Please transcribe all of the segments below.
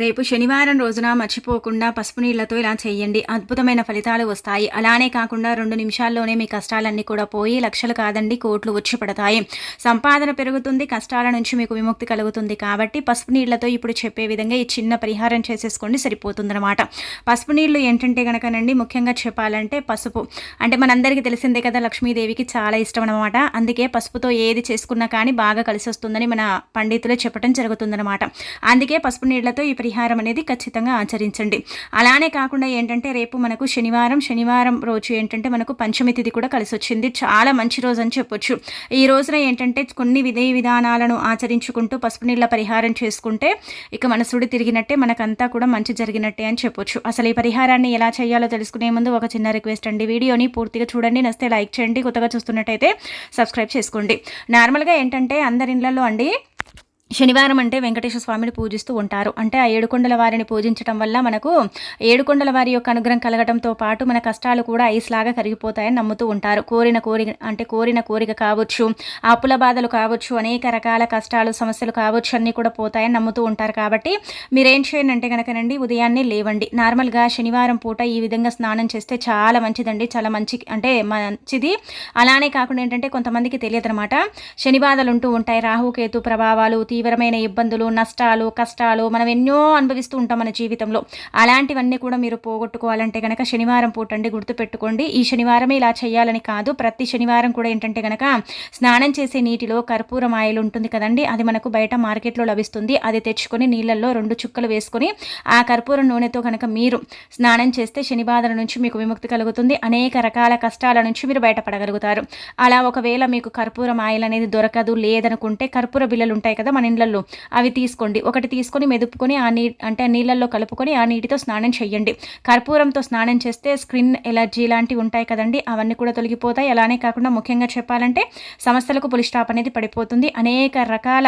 రేపు శనివారం రోజున మర్చిపోకుండా పసుపు నీళ్ళతో ఇలా చేయండి. అద్భుతమైన ఫలితాలు వస్తాయి. అలానే కాకుండా రెండు నిమిషాల్లోనే మీ కష్టాలన్నీ కూడా పోయి లక్షలు కాదండి కోట్లు వచ్చి పడతాయి సంపాదన పెరుగుతుంది కష్టాల నుంచి మీకు విముక్తి కలుగుతుంది కాబట్టి పసుపు నీళ్ళతో ఇప్పుడు చెప్పే విధంగా ఈ చిన్న పరిహారం చేసేసుకోండి సరిపోతుందన్నమాట. పసుపు నీళ్ళు ఏంటంటే కనుకనండి ముఖ్యంగా చెప్పాలంటే పసుపు. అంటే మనందరికీ తెలిసిందే కదా లక్ష్మీదేవికి చాలా ఇష్టం అనమాట అందుకే పసుపుతో ఏది చేసుకున్నా కానీ బాగా కలిసి వస్తుందని మన పండితులు చెప్పడం జరుగుతుందన్నమాట. అందుకే పసుపు నీళ్ళతో ఈ పరిహారం అనేది ఖచ్చితంగా ఆచరించండి. అలానే కాకుండా ఏంటంటే రేపు మనకు శనివారం శనివారం రోజు ఏంటంటే మనకు పంచమి తిథి కూడా కలిసి వచ్చింది చాలా మంచి రోజు అని చెప్పొచ్చు. ఈ రోజున ఏంటంటే కొన్ని విధి విధానాలను ఆచరించుకుంటూ పసుపు నీళ్ళ పరిహారం చేసుకుంటే ఇక మనసుడు తిరిగినట్టే మనకంతా కూడా మంచి జరిగినట్టే అని చెప్పొచ్చు. అసలు ఈ పరిహారాన్ని ఎలా చేయాలో తెలుసుకునే ముందు ఒక చిన్న రిక్వెస్ట్ అండి. వీడియోని పూర్తిగా చూడండి. నస్తే లైక్ చేయండి. కొత్తగా చూస్తున్నట్టయితే సబ్స్క్రైబ్ చేసుకోండి. నార్మల్గా ఏంటంటే అందరి ఇళ్ళలో అండి శనివారం అంటే వెంకటేశ్వర స్వామిని పూజిస్తూ ఉంటారు. అంటే ఆ ఏడుకొండల వారిని పూజించడం వల్ల మనకు ఏడుకొండల వారి యొక్క అనుగ్రహం కలగడంతో పాటు మన కష్టాలు కూడా ఐస్లాగా కరిగిపోతాయని నమ్ముతూ ఉంటారు. కోరిన కోరిక అంటే కోరిన కోరిక కావచ్చు అప్పుల బాధలు కావచ్చు అనేక రకాల కష్టాలు సమస్యలు కావచ్చు అన్నీ కూడా పోతాయని నమ్ముతూ ఉంటారు. కాబట్టి మీరేం చేయండి అంటే కనుకనండి ఉదయాన్నే లేవండి. నార్మల్గా శనివారం పూట ఈ విధంగా స్నానం చేస్తే చాలా మంచిదండి. చాలా మంచి అంటే మంచిది. అలానే కాకుండా ఏంటంటే కొంతమందికి తెలియదు అనమాట శని బాధలు ఉంటూ ఉంటాయి. రాహుకేతు ప్రభావాలు తీవ్రమైన ఇబ్బందులు నష్టాలు కష్టాలు మనం ఎన్నో అనుభవిస్తూ ఉంటాం మన జీవితంలో. అలాంటివన్నీ కూడా మీరు పోగొట్టుకోవాలంటే కనుక శనివారం పూటండి గుర్తుపెట్టుకోండి. ఈ శనివారమే ఇలా చేయాలని కాదు ప్రతి శనివారం కూడా ఏంటంటే కనుక స్నానం చేసే నీటిలో కర్పూరం ఆయిల్ ఉంటుంది కదండి అది మనకు బయట మార్కెట్లో లభిస్తుంది. అది తెచ్చుకొని నీళ్ళల్లో రెండు చుక్కలు వేసుకొని ఆ కర్పూరం నూనెతో కనుక మీరు స్నానం చేస్తే శని బాధల నుంచి మీకు విముక్తి కలుగుతుంది. అనేక రకాల కష్టాల నుంచి మీరు బయటపడగలుగుతారు. అలా ఒకవేళ మీకు కర్పూరం ఆయిల్ అనేది దొరకదు లేదనుకుంటే కర్పూర బిల్లలు ఉంటాయి కదా మన ఇండ్లలో అవి తీసుకోండి. ఒకటి తీసుకొని మెదుపుకొని ఆ నీ అంటే ఆ నీళ్ళల్లో కలుపుకొని ఆ నీటితో స్నానం చేయండి కర్పూరంతో స్నానం చేస్తే స్కిన్ ఎలర్జీ లాంటివి ఉంటాయి కదండి. అవన్నీ కూడా తొలగిపోతాయి. అలానే కాకుండా ముఖ్యంగా చెప్పాలంటే సమస్యలకు పులి స్టాప్ అనేది పడిపోతుంది. అనేక రకాల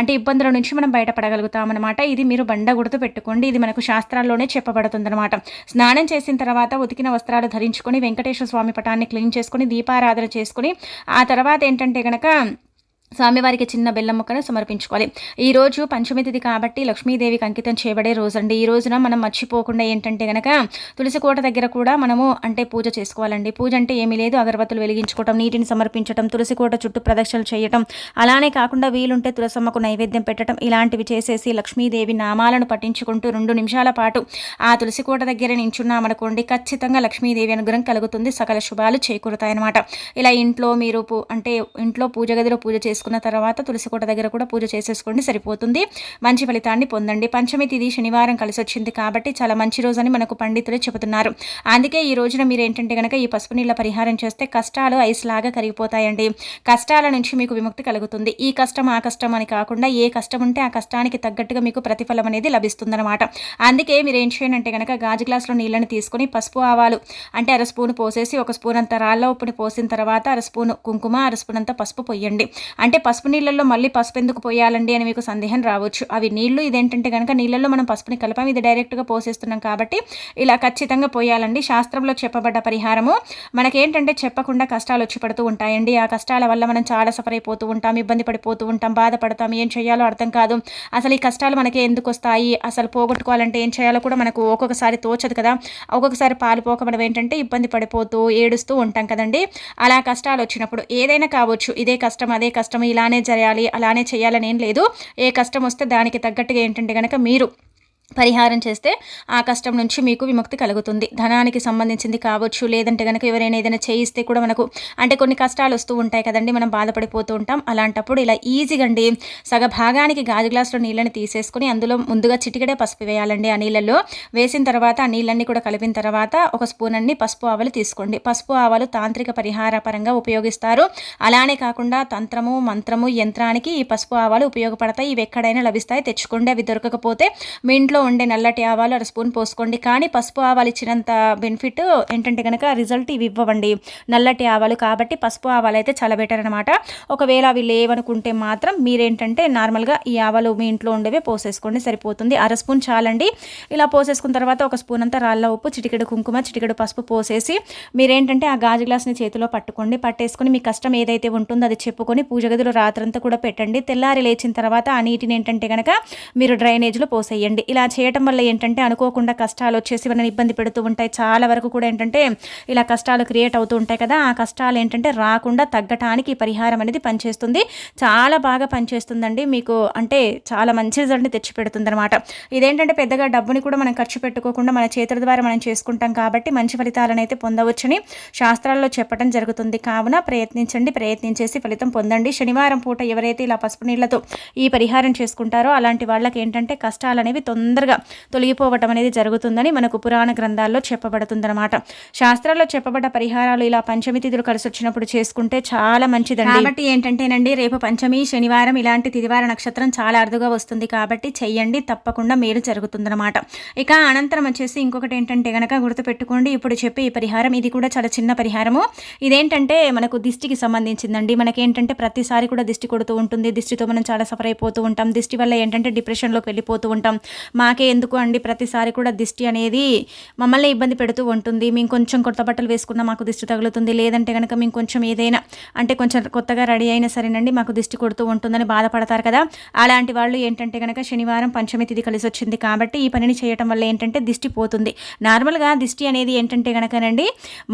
అంటే ఇబ్బందుల నుంచి మనం బయటపడగలుగుతాం అనమాట ఇది మీరు బండ గుర్తు పెట్టుకోండి. ఇది మనకు శాస్త్రాల్లోనే చెప్పబడుతుంది అనమాట స్నానం చేసిన తర్వాత ఉతికిన వస్త్రాలు ధరించుకొని వెంకటేశ్వర స్వామి పటాన్ని క్లీన్ చేసుకొని దీపారాధన చేసుకొని ఆ తర్వాత ఏంటంటే కనుక స్వామివారికి చిన్న బెల్లం ముక్కను సమర్పించుకోవాలి. ఈ రోజు పంచమి తిథి కాబట్టి లక్ష్మీదేవికి అంకితం చేయబడే రోజండి. ఈ రోజున మనం మర్చిపోకుండా ఏంటంటే గనక తులసి కోట దగ్గర కూడా మనము అంటే పూజ చేసుకోవాలండి. పూజ అంటే ఏమీ లేదు. అగరబత్తులు వెలిగించుకోవటం నీటిని సమర్పించటం తులసి కోట చుట్టూ ప్రదక్షిణలు చేయటం అలానే కాకుండా వీలుంటే తులసమ్మకు నైవేద్యం పెట్టడం ఇలాంటివి చేసేసి లక్ష్మీదేవి నామాలను పఠించుకుంటూ రెండు నిమిషాల పాటు ఆ తులసి కోట దగ్గర నించున్నామనుకోండి ఖచ్చితంగా లక్ష్మీదేవి అనుగ్రహం కలుగుతుంది. సకల శుభాలు చేకూరుతాయన్నమాట. ఇలా ఇంట్లో మీరు అంటే ఇంట్లో పూజ గదిలో పూజ చేసి చేసుకున్న తర్వాత తులసికోట దగ్గర కూడా పూజ చేసేసుకోండి సరిపోతుంది. మంచి ఫలితాన్ని పొందండి. పంచమి తిది శనివారం కలిసి వచ్చింది కాబట్టి చాలా మంచి రోజు అని మనకు పండితులు చెబుతున్నారు. అందుకే ఈ రోజున మీరు ఏంటంటే కనుక ఈ పసుపు నీళ్ళ పరిహారం చేస్తే కష్టాలు ఐస్ లాగా కరిగిపోతాయండి. కష్టాల నుంచి మీకు విముక్తి కలుగుతుంది. ఈ కష్టం ఆ కష్టం అని కాకుండా ఏ కష్టం ఉంటే ఆ కష్టానికి తగ్గట్టుగా మీకు ప్రతిఫలం అనేది లభిస్తుందన్నమాట. అందుకే మీరు ఏం చేయనంటే కనుక గాజు గ్లాసులో నీళ్ళని తీసుకొని పసుపు ఆవాలు అంటే అర స్పూన్ పోసేసి ఒక స్పూన్ అంత రాళ్ళ ఉప్పుని పోసిన తర్వాత అర స్పూన్ కుంకుమ అర స్పూన్ అంత పసుపు పొయ్యండి. అంటే అంటే పసుపు నీళ్ళల్లో మళ్ళీ పసుపు ఎందుకు పోయాలండి అని మీకు సందేహం రావచ్చు. అవి నీళ్ళు ఇదేంటంటే కనుక నీళ్ళల్లో మనం పసుపుని కలపం ఇది డైరెక్ట్గా పోసేస్తున్నాం కాబట్టి ఇలా ఖచ్చితంగా పోయాలండి. శాస్త్రంలో చెప్పబడ్డ పరిహారము మనకేంటంటే చెప్పకుండా కష్టాలు వచ్చి పడుతూ ఉంటాయండి. ఆ కష్టాల వల్ల మనం చాలా సఫర్ అయిపోతూ ఉంటాం ఇబ్బంది పడిపోతూ ఉంటాం బాధపడతాం ఏం చేయాలో అర్థం కాదు. అసలు ఈ కష్టాలు మనకి ఎందుకు వస్తాయి? అసలు పోగొట్టుకోవాలంటే ఏం చేయాలో కూడా మనకు ఒక్కొక్కసారి తోచదు కదా. ఒక్కొక్కసారి పాలుపోక మనం ఏంటంటే ఇబ్బంది పడిపోతూ ఏడుస్తూ ఉంటాం కదండి. అలా కష్టాలు వచ్చినప్పుడు ఏదైనా కావచ్చు ఇదే కష్టం అదే కష్టం ఇలానే జరగాలి అలానే చేయాలని ఏం లేదు. ఏ కష్టం వస్తే దానికి తగ్గట్టుగా ఏంటంటే కనుక మీరు పరిహారం చేస్తే ఆ కష్టం నుంచి మీకు విముక్తి కలుగుతుంది. ధనానికి సంబంధించింది కావచ్చు లేదంటే కనుక ఎవరైనా ఏదైనా చేయిస్తే కూడా మనకు అంటే కొన్ని కష్టాలు వస్తూ ఉంటాయి కదండి మనం బాధపడిపోతూ ఉంటాం. అలాంటప్పుడు ఇలా ఈజీగా అండి సగ భాగానికి గాజు గ్లాసులో నీళ్ళని తీసేసుకుని అందులో ముందుగా చిటికడే పసుపు వేయాలండి. ఆ నీళ్ళల్లో వేసిన తర్వాత ఆ నీళ్ళన్నీ కూడా కలిపిన తర్వాత ఒక స్పూన్ అన్ని పసుపు ఆవాలు తీసుకోండి. పసుపు ఆవాలు తాంత్రిక పరిహార పరంగా ఉపయోగిస్తారు. అలానే కాకుండా తంత్రము మంత్రము యంత్రానికి ఈ పసుపు ఆవాలు ఉపయోగపడతాయి. ఇవి ఎక్కడైనా లభిస్తాయి తెచ్చుకోండి. అవి దొరకకపోతే మీ ఇంట్లో ఉండే నల్లటి ఆవాలు అర స్పూన్ పోసుకోండి. కానీ పసుపు ఆవాలు ఇచ్చినంత బెనిఫిట్ ఏంటంటే కనుక రిజల్ట్ ఇవి ఇవ్వవండి. నల్లటి ఆవాలు కాబట్టి పసుపు ఆవాలు అయితే చాలా బెటర్ అనమాట ఒకవేళ అవి లేవనుకుంటే మాత్రం మీరేంటంటే నార్మల్గా ఈ ఆవాలు మీ ఇంట్లో ఉండేవి పోసేసుకోండి సరిపోతుంది. అర స్పూన్ చాలండి. ఇలా పోసేసుకున్న తర్వాత ఒక స్పూన్ అంతా రాళ్ళ ఉప్పు చిటికెడు కుంకుమ చిటికెడు పసుపు పోసేసి మీరేంటంటే ఆ గాజు గ్లాస్ని చేతిలో పట్టుకోండి. పట్టేసుకొని మీ కష్టం ఏదైతే ఉంటుందో అది చెప్పుకొని పూజ గదిలో రాత్రంతా కూడా పెట్టండి. తెల్లారి లేచిన తర్వాత ఆ నీటిని ఏంటంటే కనుక మీరు డ్రైనేజ్లో పోసేయండి. ఇలా చేయటం వల్ల ఏంటంటే అనుకోకుండా కష్టాలు వచ్చేసి మనని ఇబ్బంది పెడుతూ ఉంటాయి. చాలా వరకు కూడా ఏంటంటే ఇలా కష్టాలు క్రియేట్ అవుతూ ఉంటాయి కదా. ఆ కష్టాలు ఏంటంటే రాకుండా తగ్గటానికి పరిహారం అనేది పనిచేస్తుంది. చాలా బాగా పనిచేస్తుందండి. మీకు అంటే చాలా మంచి రిజల్ట్ని తెచ్చిపెడుతుంది అనమాట ఇదేంటంటే పెద్దగా డబ్బుని కూడా మనం ఖర్చు పెట్టుకోకుండా మన చేతుల ద్వారా మనం చేసుకుంటాం కాబట్టి మంచి ఫలితాలను అయితే పొందవచ్చని శాస్త్రాల్లో చెప్పడం జరుగుతుంది. కావున ప్రయత్నించండి. ప్రయత్నించేసి ఫలితం పొందండి. శనివారం పూట ఎవరైతే ఇలా పసుపు నీళ్ళతో ఈ పరిహారం చేసుకుంటారో అలాంటి వాళ్ళకి ఏంటంటే కష్టాలు అనేవి తొందరగా తొలగిపోవటం అనేది జరుగుతుందని మనకు పురాణ గ్రంథాల్లో చెప్పబడుతుందన్నమాట. శాస్త్రాల్లో చెప్పబడ్డ పరిహారాలు ఇలా పంచమి తిథులు కలిసి వచ్చినప్పుడు చేసుకుంటే చాలా మంచిదండి. కాబట్టి ఏంటంటేనండి రేపు పంచమి శనివారం ఇలాంటి తిదివార నక్షత్రం చాలా అరుదుగా వస్తుంది కాబట్టి చెయ్యండి తప్పకుండా మేలు జరుగుతుందన్నమాట. ఇక అనంతరం వచ్చేసి ఇంకొకటి ఏంటంటే గనక గుర్తుపెట్టుకోండి ఇప్పుడు చెప్పే ఈ పరిహారం ఇది కూడా చాలా చిన్న పరిహారము. ఇదేంటంటే మనకు దిష్టికి సంబంధించిందండి. మనకేంటంటే ప్రతిసారి కూడా దిష్టి కొడుతూ ఉంటుంది దిష్టితో మనం చాలా సఫర్ అయిపోతూ ఉంటాం. దిష్టి వల్ల ఏంటంటే డిప్రెషన్లోకి వెళ్ళిపోతూ ఉంటాం. మాకే ఎందుకు అండి ప్రతిసారి కూడా దిష్టి అనేది మమ్మల్ని ఇబ్బంది పెడుతూ ఉంటుంది. మేము కొంచెం కొత్త బట్టలు వేసుకున్నా మాకు దిష్టి తగులుతుంది. లేదంటే కనుక మేము కొంచెం ఏదైనా అంటే కొంచెం కొత్తగా రెడీ అయినా సరేనండి మాకు దిష్టి కొడుతూ ఉంటుందని బాధపడతారు కదా. అలాంటి వాళ్ళు ఏంటంటే కనుక శనివారం పంచమి తిథి కలిసి వచ్చింది కాబట్టి ఈ పనిని చేయటం వల్ల ఏంటంటే దిష్టి పోతుంది. నార్మల్గా దిష్టి అనేది ఏంటంటే కనుకనండి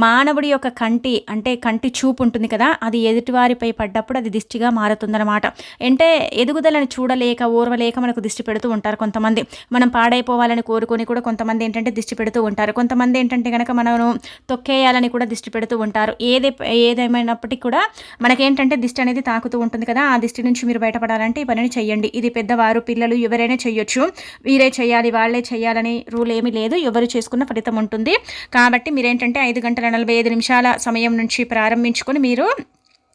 మానవుడి యొక్క కంటి అంటే కంటి చూపు ఉంటుంది కదా అది ఎదుటివారిపై పడ్డప్పుడు అది దిష్టిగా మారుతుందన్నమాట. అంటే ఎదుగుదలని చూడలేక ఓర్వలేక మనకు దిష్టి పెడుతూ ఉంటారు కొంతమంది. మనం పాడైపోవాలని కోరుకొని కూడా కొంతమంది ఏంటంటే దిష్టి పెడుతూ ఉంటారు. కొంతమంది ఏంటంటే కనుక మనను తొక్కేయాలని కూడా దిష్టి పెడుతూ ఉంటారు. ఏది ఏదేమైనప్పటికీ కూడా మనకేంటంటే దిష్టి అనేది తాకుతూ ఉంటుంది కదా ఆ దిష్టి నుంచి మీరు బయటపడాలంటే ఈ పనిని చెయ్యండి. ఇది పెద్దవారు పిల్లలు ఎవరైనా చేయొచ్చు వీరే చేయాలి వాళ్ళే చేయాలని రూల్ ఏమీ లేదు. ఎవరు చేసుకున్న ఫలితం ఉంటుంది. కాబట్టి మీరేంటంటే ఐదు గంటల నలభై ఐదు నిమిషాల సమయం నుంచి ప్రారంభించుకొని మీరు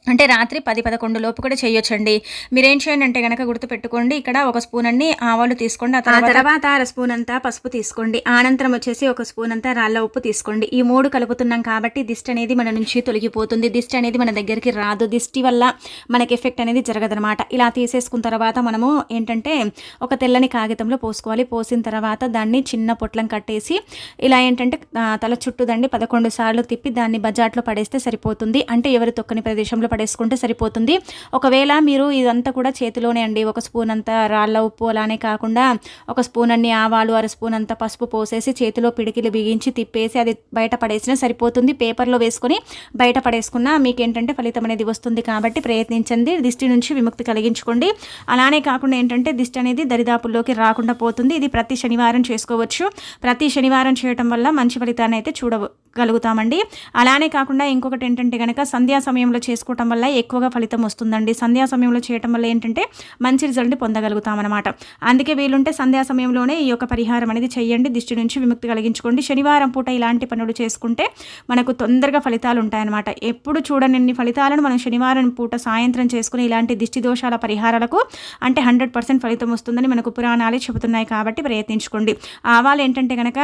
అంటే రాత్రి పది పదకొండు లోపు కూడా చేయొచ్చండి. మీరేం చేయండి అంటే కనుక గుర్తుపెట్టుకోండి ఇక్కడ ఒక స్పూన్ అన్ని ఆవాలు తీసుకోండి ఆ తర్వాత అర స్పూన్ అంతా పసుపు తీసుకోండి. అనంతరం వచ్చేసి ఒక స్పూన్ అంతా రాళ్ళ ఉప్పు తీసుకోండి. ఈ మూడు కలుపుతున్నాం కాబట్టి దిష్టి అనేది మన నుంచి తొలగిపోతుంది. దిష్టి అనేది మన దగ్గరికి రాదు. దిష్టి వల్ల మనకి ఎఫెక్ట్ అనేది జరగదనమాట ఇలా తీసేసుకున్న తర్వాత మనము ఏంటంటే ఒక తెల్లని కాగితంలో పోసుకోవాలి. పోసిన తర్వాత దాన్ని చిన్న పొట్లం కట్టేసి ఇలా ఏంటంటే తల చుట్టూ దండి పదకొండు సార్లు తిప్పి దాన్ని బజాట్లో పడేస్తే సరిపోతుంది. అంటే ఎవరు తొక్కని ప్రదేశంలో పడేసుకుంటే సరిపోతుంది. ఒకవేళ మీరు ఇదంతా కూడా చేతిలోనే అండి ఒక స్పూన్ అంతా రాళ్ళ ఉప్పు అలానే కాకుండా ఒక స్పూన్ అన్ని ఆవాలు అర స్పూన్ అంతా పసుపు పోసేసి చేతిలో పిడికిలు బిగించి తిప్పేసి అది బయట పడేసినా సరిపోతుంది. పేపర్లో వేసుకొని బయట పడేసుకున్నా మీకు ఏంటంటే ఫలితం అనేది వస్తుంది కాబట్టి ప్రయత్నించండి. దిష్టి నుంచి విముక్తి కలిగించుకోండి. అలానే కాకుండా ఏంటంటే దిష్టి అనేది దరిదాపుల్లోకి రాకుండా పోతుంది. ఇది ప్రతి శనివారం చేసుకోవచ్చు. ప్రతి శనివారం చేయటం వల్ల మంచి ఫలితాన్ని అయితే చూడగలుగుతామండి. అలానే కాకుండా ఇంకొకటి ఏంటంటే కనుక సంధ్యా సమయంలో చేసుకోవటం చేయటం వల్ల ఎక్కువగా ఫలితం వస్తుందండి. సంధ్యా సమయంలో చేయటం వల్ల ఏంటంటే మంచి రిజల్ట్ని పొందగలుగుతాం అనమాట అందుకే వీలుంటే సంధ్యా సమయంలోనే ఈ యొక్క పరిహారం అనేది చేయండి. దిష్టి నుంచి విముక్తి కలిగించుకోండి. శనివారం పూట ఇలాంటి పనులు చేసుకుంటే మనకు తొందరగా ఫలితాలు ఉంటాయన్నమాట ఎప్పుడు చూడని ఫలితాలను మనం శనివారం పూట సాయంత్రం చేసుకుని ఇలాంటి దిష్టి దోషాల పరిహారాలకు అంటే హండ్రెడ్ పర్సెంట్ ఫలితం వస్తుందని మనకు పురాణాలే చెబుతున్నాయి కాబట్టి ప్రయత్నించుకోండి. ఆవాలు ఏంటంటే కనుక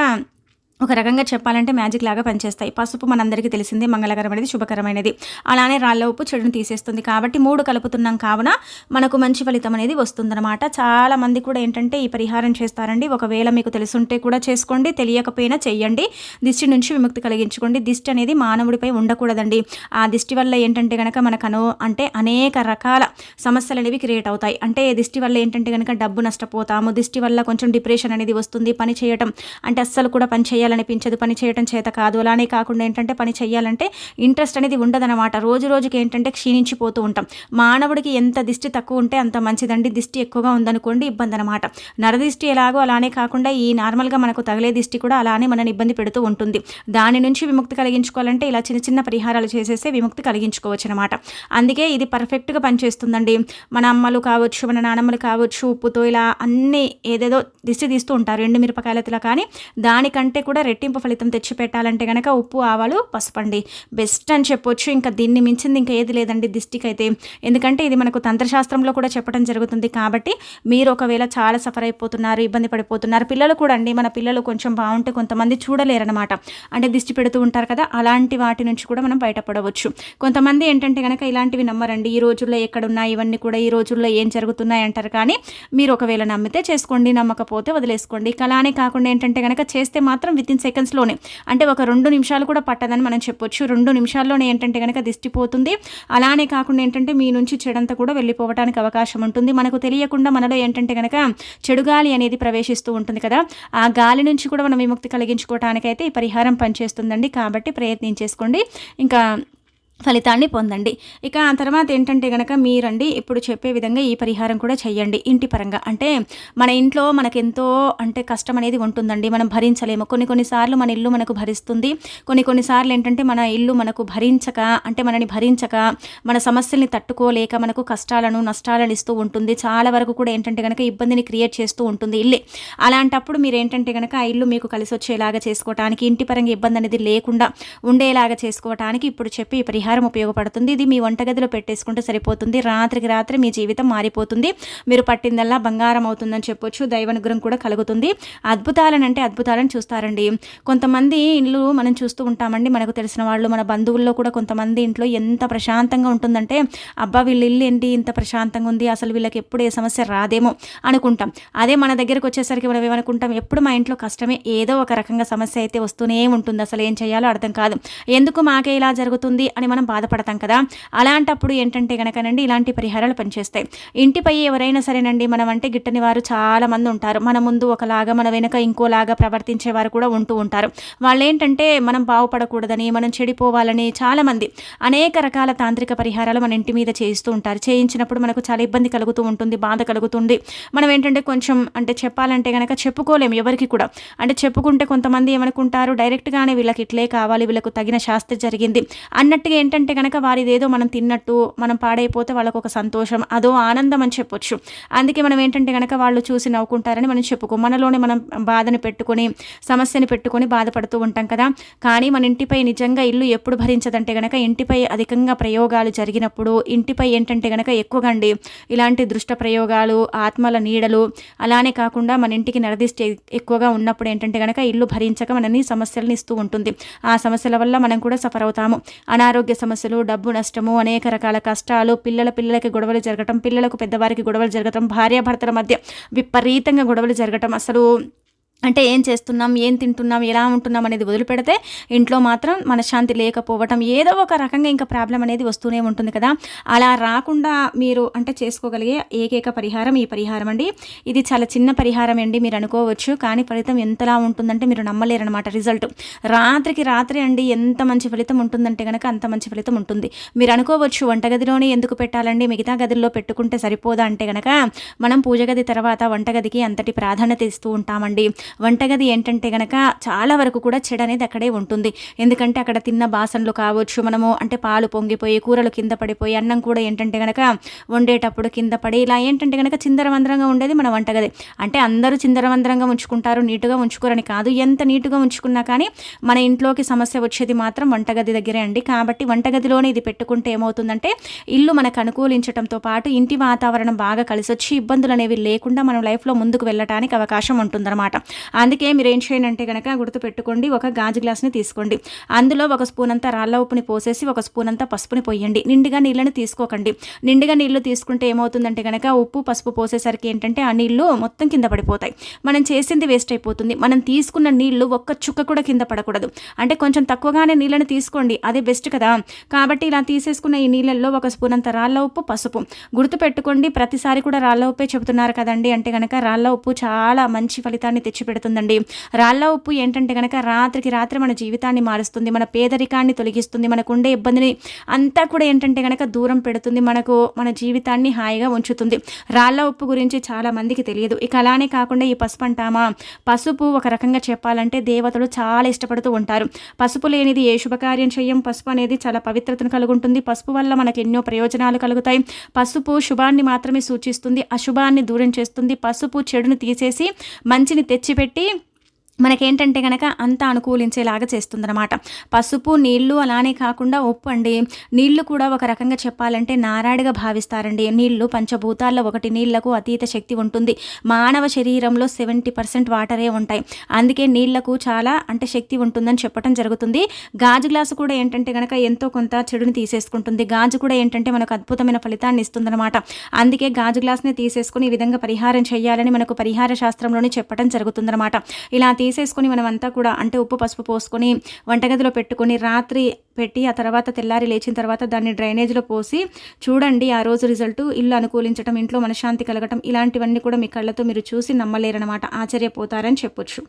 ఒక రకంగా చెప్పాలంటే మ్యాజిక్ లాగా పనిచేస్తాయి. పసుపు మనందరికీ తెలిసింది మంగళకరమైనది శుభకరమైనది. అలానే రాళ్ళ ఉప్పు చెడును తీసేస్తుంది. కాబట్టి మూడు కలుపుతున్నాం కావున మనకు మంచి ఫలితం అనేది వస్తుందన్నమాట. చాలా మంది కూడా ఏంటంటే ఈ పరిహారం చేస్తారండి. ఒకవేళ మీకు తెలుసుంటే కూడా చేసుకోండి. తెలియకపోయినా చెయ్యండి. దిష్టి నుంచి విముక్తి కలిగించుకోండి. దిష్టి అనేది మానవుడిపై ఉండకూడదండి. ఆ దిష్టి వల్ల ఏంటంటే కనుక మనకు అంటే అనేక రకాల సమస్యలు అనేవి క్రియేట్ అవుతాయి. అంటే దిష్టి వల్ల ఏంటంటే కనుక డబ్బు నష్టపోతాము. దిష్టి వల్ల కొంచెం డిప్రెషన్ అనేది వస్తుంది. పని చేయటం అంటే అస్సలు కూడా పని చేయాలి చేయాలనిపించదు పని చేయడం చేత కాదు. అలానే కాకుండా ఏంటంటే పని చేయాలంటే ఇంట్రెస్ట్ అనేది ఉండదన్నమాట. రోజు రోజుకి ఏంటంటే క్షీణించిపోతూ ఉంటాం. మానవుడికి ఎంత దిష్టి తక్కువ ఉంటే అంత మంచిదండి. దిష్టి ఎక్కువగా ఉందనుకోండి ఇబ్బంది అనమాట నరదిష్టి ఎలాగో అలానే కాకుండా ఈ నార్మల్గా మనకు తగిలే దిష్టి కూడా అలానే మనని ఇబ్బంది పెడుతూ ఉంటుంది. దాని నుంచి విముక్తి కలిగించుకోవాలంటే ఇలా చిన్న చిన్న పరిహారాలు చేసేస్తే విముక్తి కలిగించుకోవచ్చు అనమాట అందుకే ఇది పర్ఫెక్ట్గా పనిచేస్తుందండి. మన అమ్మలు కావచ్చు మన నానమ్మలు కావచ్చు ఉప్పుతో ఇలా అన్ని ఏదేదో దిష్టి తీస్తూ ఉంటారు. ఎండు మిరపకాయలతో కానీ దానికంటే కూడా కూడా రెట్టింపు ఫలితం తెచ్చిపెట్టాలంటే కనుక ఉప్పు ఆవాలు పసుపండి. బెస్ట్ అని చెప్పొచ్చు. ఇంకా దీన్ని మించింది ఇంకా ఏది లేదండి దిష్టికి అయితే ఎందుకంటే ఇది మనకు తంత్రశాస్త్రంలో కూడా చెప్పడం జరుగుతుంది కాబట్టి మీరు ఒకవేళ చాలా సఫర్ అయిపోతున్నారు ఇబ్బంది పడిపోతున్నారు పిల్లలు కూడా అండి మన పిల్లలు కొంచెం బాగుంటే కొంతమంది చూడలేరనమాట అంటే దిష్టి పెడుతూ ఉంటారు కదా అలాంటి వాటి నుంచి కూడా మనం బయటపడవచ్చు. కొంతమంది ఏంటంటే కనుక ఇలాంటివి నమ్మరండి. ఈ రోజుల్లో ఎక్కడున్నా ఇవన్నీ కూడా ఈ రోజుల్లో ఏం జరుగుతున్నాయి అంటారు కానీ మీరు ఒకవేళ నమ్మితే చేసుకోండి నమ్మకపోతే వదిలేసుకోండి. అలానే కాకుండా ఏంటంటే కనుక చేస్తే మాత్రం విత్ ఇన్ సెకండ్స్లోనే అంటే ఒక రెండు నిమిషాలు కూడా పట్టదని మనం చెప్పొచ్చు. రెండు నిమిషాల్లోనే ఏంటంటే కనుక దిష్టిపోతుంది అలానే కాకుండా ఏంటంటే మీ నుంచి చెడంతా కూడా వెళ్ళిపోవడానికి అవకాశం ఉంటుంది. మనకు తెలియకుండా మనలో ఏంటంటే కనుక చెడు గాలి అనేది ప్రవేశిస్తూ ఉంటుంది కదా. ఆ గాలి నుంచి కూడా మనం విముక్తి కలిగించుకోవడానికైతే ఈ పరిహారం పనిచేస్తుందండి. కాబట్టి ప్రయత్నించేసుకోండి ఇంకా ఫలితాన్ని పొందండి. ఇక ఆ తర్వాత ఏంటంటే కనుక మీరండి ఇప్పుడు చెప్పే విధంగా ఈ పరిహారం కూడా చేయండి ఇంటి పరంగా అంటే మన ఇంట్లో మనకెంతో అంటే కష్టం అనేది ఉంటుందండి. మనం భరించలేము. కొన్ని కొన్నిసార్లు మన ఇల్లు మనకు భరిస్తుంది. కొన్ని కొన్నిసార్లు ఏంటంటే మన ఇల్లు మనకు భరించక అంటే మనని భరించక మన సమస్యల్ని తట్టుకోలేక మనకు కష్టాలను నష్టాలను ఇస్తూ ఉంటుంది. చాలా వరకు కూడా ఏంటంటే కనుక ఇబ్బందిని క్రియేట్ చేస్తూ ఉంటుంది ఇల్లే. అలాంటప్పుడు మీరు ఏంటంటే కనుక ఆ ఇల్లు మీకు కలిసి వచ్చేలాగా చేసుకోవటానికి ఇంటి పరంగా ఇబ్బంది అనేది లేకుండా ఉండేలాగా చేసుకోవటానికి ఇప్పుడు చెప్పి పరిహారం పరిహారం ఉపయోగపడుతుంది. ఇది మీ వంటగదిలో పెట్టేసుకుంటే సరిపోతుంది. రాత్రికి రాత్రి మీ జీవితం మారిపోతుంది. మీరు పట్టిందల్లా బంగారం అవుతుందని చెప్పొచ్చు. దైవానుగ్రహం కూడా కలుగుతుంది. అద్భుతాలను అంటే అద్భుతాలను చూస్తారండి. కొంతమంది ఇల్లు మనం చూస్తూ ఉంటామండి. మనకు తెలిసిన వాళ్ళు మన బంధువుల్లో కూడా కొంతమంది ఇంట్లో ఎంత ప్రశాంతంగా ఉంటుందంటే అబ్బా వీళ్ళ ఇల్లు ఏంటి? ఇంత ప్రశాంతంగా ఉంది. అసలు వీళ్ళకి ఎప్పుడు ఏ సమస్య రాదేమో అనుకుంటాం. అదే మన దగ్గరకు వచ్చేసరికి మనం ఏమనుకుంటాం? ఎప్పుడు మా ఇంట్లో కష్టమే? ఏదో ఒక రకంగా సమస్య అయితే వస్తూనే ఉంటుంది. అసలు ఏం చేయాలో అర్థం కాదు. ఎందుకు మాకే ఇలా జరుగుతుంది అని మనం బాధపడతాం కదా? అలాంటప్పుడు ఏంటంటే కనుకనండి ఇలాంటి పరిహారాలు పనిచేస్తాయి. ఇంటిపై ఎవరైనా సరేనండి మనం అంటే గిట్టని వారు చాలా మంది ఉంటారు. మన ముందు ఒకలాగా మన వెనుక ఇంకోలాగా ప్రవర్తించే వారు కూడా ఉంటూ ఉంటారు. వాళ్ళు ఏంటంటే మనం బాగుపడకూడదని మనం చెడిపోవాలని చాలామంది అనేక రకాల తాంత్రిక పరిహారాలు మన ఇంటి మీద చేయిస్తూ ఉంటారు. చేయించినప్పుడు మనకు చాలా ఇబ్బంది కలుగుతూ ఉంటుంది బాధ కలుగుతుంది. మనం ఏంటంటే కొంచెం అంటే చెప్పాలంటే కనుక చెప్పుకోలేము ఎవరికి కూడా. అంటే చెప్పుకుంటే కొంతమంది ఏమనుకుంటారు? డైరెక్ట్గానే వీళ్ళకి ఇట్లే కావాలి వీళ్ళకు తగిన శాస్త్రి జరిగింది అన్నట్టుగా ఏంటంటే కనుక వారిదేదో మనం తిన్నట్టు మనం పాడైపోతే వాళ్ళకు ఒక సంతోషం అదో ఆనందం అని చెప్పొచ్చు. అందుకే మనం ఏంటంటే కనుక వాళ్ళు చూసి నవ్వుకుంటారని మనం చెప్పుకో. మనలోనే మనం బాధను పెట్టుకొని సమస్యని పెట్టుకొని బాధపడుతూ ఉంటాం కదా. కానీ మన ఇంటిపై నిజంగా ఇల్లు ఎప్పుడు భరించదంటే కనుక ఇంటిపై అధికంగా ప్రయోగాలు జరిగినప్పుడు ఇంటిపై ఏంటంటే కనుక ఎక్కువగా అండి ఇలాంటి దృష్ట ప్రయోగాలు ఆత్మల నీడలు అలానే కాకుండా మన ఇంటికి నరదిష్టి ఎక్కువగా ఉన్నప్పుడు ఏంటంటే కనుక ఇల్లు భరించక మనని సమస్యలను ఇస్తూ ఉంటుంది. ఆ సమస్యల వల్ల మనం కూడా సఫర్ అవుతాము. అనారోగ్య సమస్యలు డబ్బు నష్టము అనేక రకాల కష్టాలు పిల్లల పిల్లలకి గొడవలు జరగటం పిల్లలకు పెద్దవారికి గొడవలు జరగటం భార్యాభర్తల మధ్య విపరీతంగా గొడవలు జరగటం అసలు అంటే ఏం చేస్తున్నాం ఏం తింటున్నాం ఎలా ఉంటున్నాం అనేది వదిలిపెడితే ఇంట్లో మాత్రం మనశ్శాంతి లేకపోవటం ఏదో ఒక రకంగా ఇంకా ప్రాబ్లం అనేది వస్తూనే ఉంటుంది కదా. అలా రాకుండా మీరు అంటే చేసుకోగలిగే ఏకైక పరిహారం ఈ పరిహారం అండి. ఇది చాలా చిన్న పరిహారం అండి మీరు అనుకోవచ్చు కానీ ఫలితం ఎంతలా ఉంటుందంటే మీరు నమ్మలేరనమాట రిజల్ట్. రాత్రికి రాత్రి అండి ఎంత మంచి ఫలితం ఉంటుందంటే కనుక అంత మంచి ఫలితం ఉంటుంది. మీరు అనుకోవచ్చు వంటగదిలోనే ఎందుకు పెట్టాలండి మిగతా గదుల్లో పెట్టుకుంటే సరిపోదా అంటే కనుక మనం పూజ గది తర్వాత వంటగదికి అంతటి ప్రాధాన్యత ఇస్తూ ఉంటామండి. వంటగది ఏంటంటే గనక చాలా వరకు కూడా చెడు అనేది అక్కడే ఉంటుంది. ఎందుకంటే అక్కడ తిన్న బాసనలు కావచ్చు మనము అంటే పాలు పొంగిపోయి కూరలు కింద పడిపోయి అన్నం కూడా ఏంటంటే గనక వండేటప్పుడు కింద పడి ఇలా ఏంటంటే గనక చిందరవందరంగా ఉండేది మన వంటగది. అంటే అందరూ చిందరవందరంగా ఉంచుకుంటారు నీటుగా ఉంచుకోరని కాదు. ఎంత నీటుగా ఉంచుకున్నా కానీ మన ఇంట్లోకి సమస్య వచ్చేది మాత్రం వంటగది దగ్గరే అండి. కాబట్టి వంటగదిలోనే ఇది పెట్టుకుంటే ఏమవుతుందంటే ఇల్లు మనకు అనుకూలించడంతో పాటు ఇంటి వాతావరణం బాగా కలిసొచ్చి ఇబ్బందులు అనేవి లేకుండా మనం లైఫ్లో ముందుకు వెళ్ళడానికి అవకాశం ఉంటుందన్నమాట. అందుకే మీరు ఏం చేయండి అంటే కనుక గుర్తుపెట్టుకోండి ఒక గాజు గ్లాస్ని తీసుకోండి. అందులో ఒక స్పూన్ అంతా రాళ్ళ ఉప్పుని పోసేసి ఒక స్పూన్ అంతా పసుపుని పోయండి. నిండుగా నీళ్ళని తీసుకోకండి. నిండుగా నీళ్ళు తీసుకుంటే ఏమవుతుందంటే కనుక ఉప్పు పసుపు పోసేసరికి ఏంటంటే ఆ నీళ్ళు మొత్తం కింద పడిపోతాయి. మనం చేసింది వేస్ట్ అయిపోతుంది. మనం తీసుకున్న నీళ్ళు ఒక్క చుక్క కూడా కింద పడకూడదు. అంటే కొంచెం తక్కువగానే నీళ్ళని తీసుకోండి. అదే బెస్ట్ కదా. కాబట్టి ఇలా తీసేసుకున్న ఈ నీళ్ళల్లో ఒక స్పూన్ అంత రాళ్ళ ఉప్పు పసుపు. గుర్తుపెట్టుకోండి ప్రతిసారి కూడా రాళ్ళ ఉప్పే చెబుతున్నారు కదండి. అంటే కనుక రాళ్ళ ఉప్పు చాలా మంచి ఫలితాన్ని తెచ్చి పెడుతుందండి. రాళ్ళ ఉప్పు ఏంటంటే కనుక రాత్రికి రాత్రి మన జీవితాన్ని మారుస్తుంది మన పేదరికాన్ని తొలగిస్తుంది మనకు ఉండే ఇబ్బందిని అంతా కూడా ఏంటంటే కనుక దూరం పెడుతుంది మనకు మన జీవితాన్ని హాయిగా ఉంచుతుంది. రాళ్ళ ఉప్పు గురించి చాలా మందికి తెలియదు. ఇక అలానే కాకుండా ఈ పసుపు అంటామా పసుపు ఒక రకంగా చెప్పాలంటే దేవతలు చాలా ఇష్టపడుతూ ఉంటారు. పసుపు లేనిది ఏ శుభకార్యం చేయం? పసుపు అనేది చాలా పవిత్రతను కలుగుంటుంది. పసుపు వల్ల మనకు ఎన్నో ప్రయోజనాలు కలుగుతాయి. పసుపు శుభాన్ని మాత్రమే సూచిస్తుంది అశుభాన్ని దూరం చేస్తుంది. పసుపు చెడును తీసేసి మంచిని తెచ్చి తెచ్చిపెట్టి మనకేంటంటే కనుక అంత అనుకూలించేలాగా చేస్తుందన్నమాట. పసుపు నీళ్ళు అలానే కాకుండా ఉప్పు అండి. నీళ్ళు కూడా ఒక రకంగా చెప్పాలంటే నారాడిగా భావిస్తారండి. నీళ్ళు పంచభూతాల్లో ఒకటి నీళ్ళకు అతీత శక్తి ఉంటుంది. మానవ శరీరంలో సెవెంటీ పర్సెంట్ వాటరే ఉంటాయి. అందుకే నీళ్ళకు చాలా అంటే శక్తి ఉంటుందని చెప్పడం జరుగుతుంది. గాజు గ్లాసు కూడా ఏంటంటే కనుక ఎంతో కొంత చెడుని తీసేసుకుంటుంది. గాజు కూడా ఏంటంటే మనకు అద్భుతమైన ఫలితాన్ని ఇస్తుందన్నమాట. అందుకే గాజు గ్లాస్ని తీసేసుకుని ఈ విధంగా పరిహారం చేయాలని మనకు పరిహార శాస్త్రంలోనే చెప్పడం జరుగుతుందన్నమాట. ఇలా తీసేసుకొని మనం అంతా కూడా అంటే ఉప్పు పసుపు పోసుకొని వంటగదిలో పెట్టుకొని రాత్రి పెట్టి ఆ తర్వాత తెల్లారి లేచిన తర్వాత దాన్ని డ్రైనేజ్లో పోసి చూడండి ఆ రోజు రిజల్ట్ ఇల్లు అనుకూలించడం ఇంట్లో మనశ్శాంతి కలగటం ఇలాంటివన్నీ కూడా మీ కళ్ళతో మీరు చూసి నమ్మలేరనమాట ఆశ్చర్యపోతారని చెప్పొచ్చు.